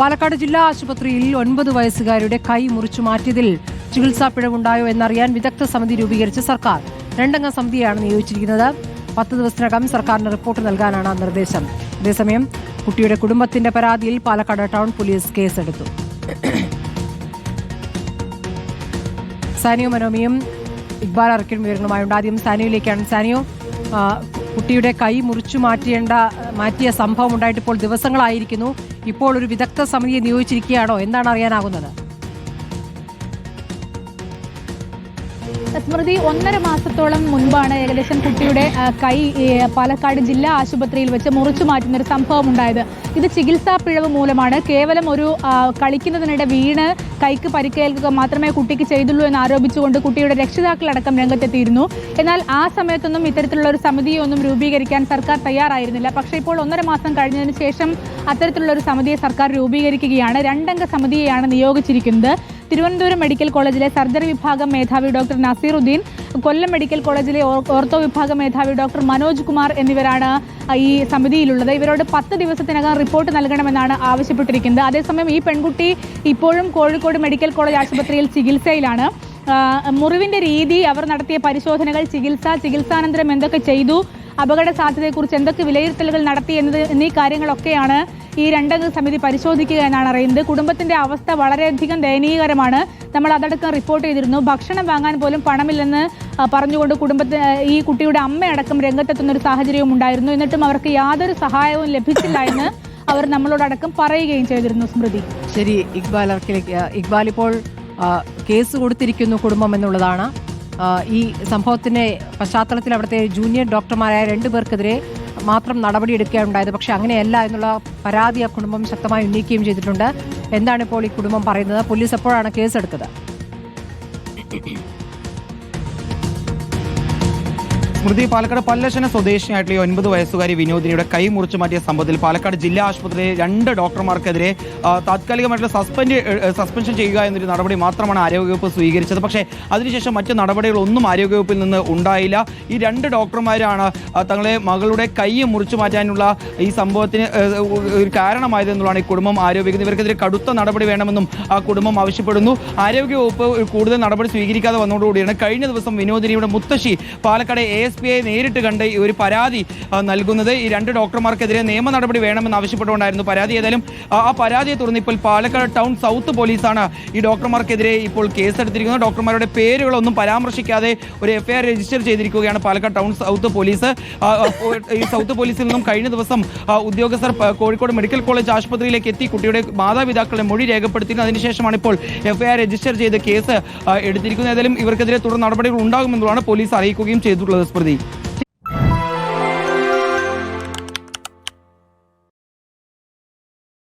പാലക്കാട് ജില്ലാ ആശുപത്രിയിൽ ഒൻപത് വയസ്സുകാരുടെ കൈ മുറിച്ചു മാറ്റിയതിൽ ചികിത്സാ പിഴവുണ്ടായോ എന്നറിയാൻ വിദഗ്ധ സമിതി രൂപീകരിച്ച സർക്കാർ. രണ്ടംഗ സമിതിയാണ് നിയോഗിച്ചിരിക്കുന്നത്. പത്ത് ദിവസത്തിനകം സർക്കാരിന് റിപ്പോർട്ട് നൽകാനാണ് നിർദ്ദേശം. അതേസമയം കുട്ടിയുടെ കുടുംബത്തിന്റെ പരാതിയിൽ പാലക്കാട് ടൗൺ പോലീസ് കേസെടുത്തു. സാനിയോ മനോമിയും ഇക്ബാൽ അറക്കലും വിവരങ്ങളുമായുണ്ട്. ആദ്യം സാനിയോയിലേക്കാണ്. സാനിയോ കുട്ടിയുടെ കൈ മുറിച്ചു മാറ്റേണ്ട മാറ്റിയ സംഭവം ഉണ്ടായിട്ട് ഇപ്പോൾ ദിവസങ്ങളായിരിക്കുന്നു. ഇപ്പോൾ ഒരു വിദഗ്ധ സമിതിയെ നിയോഗിച്ചിരിക്കുകയാണോ? എന്താണ് അറിയാനാകുന്നത്? സ്മൃതി ഒന്നര മാസത്തോളം മുൻപാണ് ഏകദേശം കുട്ടിയുടെ കൈ പാലക്കാട് ജില്ലാ ആശുപത്രിയിൽ വെച്ച് മുറിച്ചു മാറ്റുന്ന ഒരു സംഭവം ഉണ്ടായത് ഇത് ചികിത്സാ പിഴവ് മൂലമാണ് കേവലം ഒരു കളിക്കുന്നതിനിടെ വീണ് കൈക്ക് പരിക്കേൽക്കുക മാത്രമേ കുട്ടിക്ക് ചെയ്തുള്ളൂ എന്ന് ആരോപിച്ചുകൊണ്ട് കുട്ടിയുടെ രക്ഷിതാക്കളടക്കം രംഗത്തെത്തിയിരുന്നു. എന്നാൽ ആ സമയത്തൊന്നും ഇത്തരത്തിലുള്ള ഒരു സമിതിയെ ഒന്നും രൂപീകരിക്കാൻ സർക്കാർ തയ്യാറായിരുന്നില്ല. പക്ഷേ ഇപ്പോൾ ഒന്നര മാസം കഴിഞ്ഞതിന് ശേഷം അത്തരത്തിലുള്ള ഒരു സമിതിയെ സർക്കാർ രൂപീകരിക്കുകയാണ്. രണ്ടംഗ സമിതിയെയാണ് നിയോഗിച്ചിരിക്കുന്നത്. തിരുവനന്തപുരം മെഡിക്കൽ കോളേജിലെ സർജറി വിഭാഗം മേധാവി ഡോക്ടർ നസീറുദ്ദീൻ കൊല്ലം മെഡിക്കൽ കോളേജിലെ ഓർത്തോ വിഭാഗം മേധാവി ഡോക്ടർ മനോജ് കുമാർ എന്നിവരാണ് ഈ സമിതിയിലുള്ളത്. ഇവരോട് പത്ത് ദിവസത്തിനകം റിപ്പോർട്ട് നൽകണമെന്നാണ് ആവശ്യപ്പെട്ടിരിക്കുന്നത്. അതേസമയം ഈ പെൺകുട്ടി ഇപ്പോഴും കോഴിക്കോട് മെഡിക്കൽ കോളേജ് ആശുപത്രിയിൽ ചികിത്സയിലാണ്. മുറിവിന്റെ രീതി അവർ നടത്തിയ പരിശോധനകൾ ചികിത്സ ചികിത്സാനന്തരം എന്തൊക്കെ ചെയ്തു അപകട സാധ്യതയെക്കുറിച്ച് എന്തൊക്കെ വിലയിരുത്തലുകൾ നടത്തി എന്നത് എന്നീ കാര്യങ്ങളൊക്കെയാണ് ഈ രണ്ടംഗ സമിതി പരിശോധിക്കുക എന്നാണ് അറിയുന്നത്. കുടുംബത്തിന്റെ അവസ്ഥ വളരെയധികം ദയനീയകരമാണ്. നമ്മൾ അതടക്കം റിപ്പോർട്ട് ചെയ്തിരുന്നു. ഭക്ഷണം വാങ്ങാൻ പോലും പണമില്ലെന്ന് പറഞ്ഞുകൊണ്ട് കുടുംബത്തിന് ഈ കുട്ടിയുടെ അമ്മയടക്കം രംഗത്തെത്തുന്ന ഒരു സാഹചര്യവും ഉണ്ടായിരുന്നു. എന്നിട്ടും അവർക്ക് യാതൊരു സഹായവും ലഭിച്ചില്ല എന്ന് അവർ നമ്മളോടടക്കം പറയുകയും ചെയ്തിരുന്നു സ്മൃതി. ശരി ഇക്ബാൽ ഇക്ബാൽ ഇപ്പോൾ കേസ് കൊടുത്തിരിക്കുന്നു കുടുംബം എന്നുള്ളതാണ്. ഈ സംഭവത്തിന്റെ പശ്ചാത്തലത്തിൽ അവിടുത്തെ ജൂനിയർ ഡോക്ടർമാരായ രണ്ടു പേർക്കെതിരെ മാത്രം നടപടിയെടുക്കുകയുണ്ടായത്. പക്ഷെ അങ്ങനെയല്ല എന്നുള്ള പരാതി ആ കുടുംബം ശക്തമായി ഉന്നയിക്കുകയും ചെയ്തിട്ടുണ്ട്. എന്താണ് ഇപ്പോൾ ഈ കുടുംബം പറയുന്നത്? പോലീസ് എപ്പോഴാണ് കേസെടുത്തത്? സ്മൃതി പാലക്കാട് പല്ലശന സ്വദേശിയായിട്ടുള്ള ഒൻപത് വയസ്സുകാരി വിനോദിനിയുടെ കൈ മുറിച്ചു മാറ്റിയ സംഭവത്തിൽ പാലക്കാട് ജില്ലാ ആശുപത്രിയിലെ രണ്ട് ഡോക്ടർമാർക്കെതിരെ താത്കാലികമായിട്ടുള്ള സസ്പെൻഡ് സസ്പെൻഷൻ ചെയ്യുക എന്നൊരു നടപടി മാത്രമാണ് ആരോഗ്യവകുപ്പ് സ്വീകരിച്ചത്. പക്ഷേ അതിനുശേഷം മറ്റ് നടപടികളൊന്നും ആരോഗ്യവകുപ്പിൽ നിന്ന് ഉണ്ടായില്ല. ഈ രണ്ട് ഡോക്ടർമാരാണ് തങ്ങളെ മകളുടെ കൈ മുറിച്ചു മാറ്റാനുള്ള ഈ സംഭവത്തിന് ഒരു കാരണമായതെന്നുള്ളതാണ് ഈ കുടുംബം ആരോപിക്കുന്നത്. ഇവർക്കെതിരെ കടുത്ത നടപടി വേണമെന്നും ആ കുടുംബം ആവശ്യപ്പെടുന്നു. ആരോഗ്യവകുപ്പ് കൂടുതൽ നടപടി സ്വീകരിക്കാതെ വന്നതോടുകൂടിയാണ് കഴിഞ്ഞ ദിവസം വിനോദിനിയുടെ മുത്തശ്ശി Palakkad A S P I നേരിട്ട് കണ്ട് ഈ ഒരു പരാതി നൽകുന്നത്. ഈ രണ്ട് ഡോക്ടർമാർക്കെതിരെ നിയമ നടപടി വേണമെന്ന് ആവശ്യപ്പെട്ടുകൊണ്ടായിരുന്നു പരാതി. ഏതായാലും ആ പരാതിയെ തുടർന്ന് ഇപ്പോൾ പാലക്കാട് ടൗൺ സൗത്ത് പോലീസാണ് ഈ ഡോക്ടർമാർക്കെതിരെ ഇപ്പോൾ കേസെടുത്തിരിക്കുന്നത്. ഡോക്ടർമാരുടെ പേരുകളൊന്നും പരാമർശിക്കാതെ ഒരു എഫ്ഐആർ രജിസ്റ്റർ ചെയ്തിരിക്കുകയാണ് പാലക്കാട് ടൗൺ സൗത്ത് പോലീസ്. ഈ സൗത്ത് പോലീസിൽ നിന്നും കഴിഞ്ഞ ദിവസം ഉദ്യോഗസ്ഥർ കോഴിക്കോട് മെഡിക്കൽ കോളേജ് ആശുപത്രിയിലേക്ക് എത്തി. കുട്ടിയുടെ മാതാപിതാക്കളെ മൊഴി രേഖപ്പെടുത്തിയിരുന്നു. അതിനുശേഷമാണ് ഇപ്പോൾ എഫ്ഐആർ രജിസ്റ്റർ ചെയ്ത് കേസ് എടുത്തിരിക്കുന്നത്. ഏതായാലും ഇവർക്കെതിരെ തുടർ നടപടികൾ ഉണ്ടാകുമെന്നുള്ളതാണ് പോലീസ് അറിയിക്കുകയും ചെയ്തിട്ടുള്ളത് സ്മൃതി